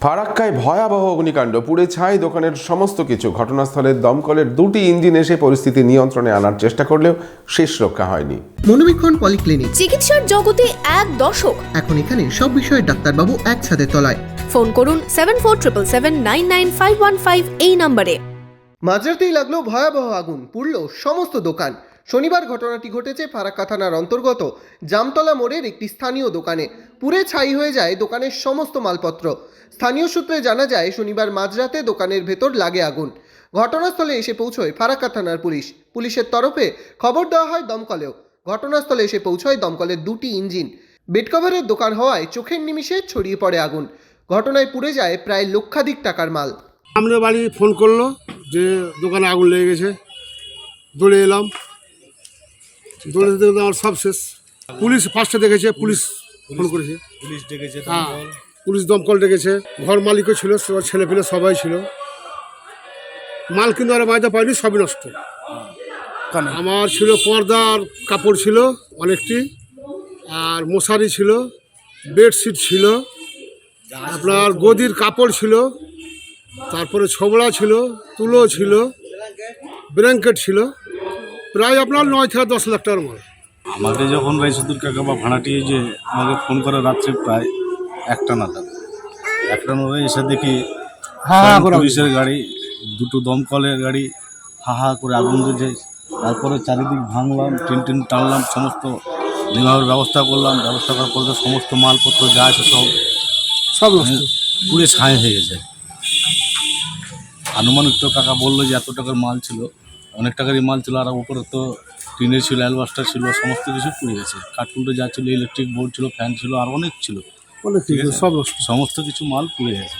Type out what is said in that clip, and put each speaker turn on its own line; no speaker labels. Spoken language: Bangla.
ফারাক্কায় ভয়াবহ অগ্নিকাণ্ড। পুড়ে ছাই দোকানের সমস্ত কিছু। ঘটনাস্থলে দমকলের দুটি ইঞ্জিন এসে পরিস্থিতি নিয়ন্ত্রণে আনার চেষ্টা করলেও শেষ রক্ষা হয়নি।
মনোবীক্ষণ পলিক্লিনিক।
চিকিৎসার জগতে এক দশক।
এখন এখানে সব বিষয়ে ডাক্তারবাবু একসাথে তলায়।
ফোন করুন seven four triple seven nine nine five one five এই নম্বরে।
মাঝরাতেই লাগল ভয়াবহ আগুন। পুড়ল সমস্ত দোকান। শনিবার ঘটনাটি ঘটেছে ফারাক্কা থানার অন্তর্গত জামতলা মোড়ের একটি স্থানীয় দোকানে। পুড়ে ছাই হয়ে যায় দোকানের সমস্ত মালপত্র। স্থানীয় সূত্রে জানা যায়, শনিবার মাঝরাতে দোকানের ভেতর লাগে আগুন। ঘটনাস্থলে এসে পৌঁছয় ফারাক্কা থানার পুলিশ। পুলিশের তরফে খবর দেওয়া হয় দমকলেও। ঘটনাস্থলে এসে পৌঁছয় দমকলের দুটি ইঞ্জিন। বেডকভারের দোকান হওয়ায় চোখের নিমিষে ছড়িয়ে পড়ে আগুন। ঘটনায় পুড়ে যায় প্রায় লক্ষাধিক টাকার মাল।
আমরা বাড়ি ফোন করল যে দোকানে আগুন লেগে গেছে। দৌড়ে এলাম। দৌড়ে যেতে যেতে আমার সব শেষ। পুলিশ ফার্স্টে দেখেছে পুলিশ ফোন করেছে।
পুলিশ ডেকেছে
হ্যাঁ পুলিশ দমকল ডেকেছে। ঘর মালিকও ছিল ছেলে পেলে সবাই ছিল। মাল কিন্তু আর বাঁধতে পারিনি সবই নষ্ট। আমার ছিল পর্দার কাপড় ছিল অনেকটি আর মশারি ছিল বেডশিট ছিল আপনার গদির কাপড় ছিল তারপরে ছবড়া ছিল তুলো ছিল ব্ল্যাঙ্কেট ছিল। প্রায় আপনার নয় থেকে দশ লাখ টাকার মাল
আমাকে যখন রাইসুদুর কাকা বা ভাড়াটি যে আমাকে ফোন করে রাত্রে প্রায় একটা নাগাদ। একটা নাগাদ এসে দেখি পুলিশের গাড়ি দুটো দমকলের গাড়ি হা হা করে আগুন দিয়েছে তারপরে চারিদিক ভাঙলাম টিন টিন টানলাম সমস্ত নেওয়ার ব্যবস্থা করলাম ব্যবস্থা করার পরে সমস্ত মালপত্র যা আছে সব
সব
পুড়ে ছাই হয়ে গেছে। আনুমানিক তো কাকা বলল যে এত টাকার মাল ছিল। অনেক টাকারই মাল ছিল আর উপরে তো টিনের ছিল অ্যালবাস্টার ছিল সমস্ত কিছু পুড়ে গেছে কাঠকুন্ডো যা ছিল ইলেকট্রিক বোর্ড ছিল ফ্যান ছিল আর অনেক ছিল।
সব
সমস্ত কিছু মাল পুড়ে গেছে।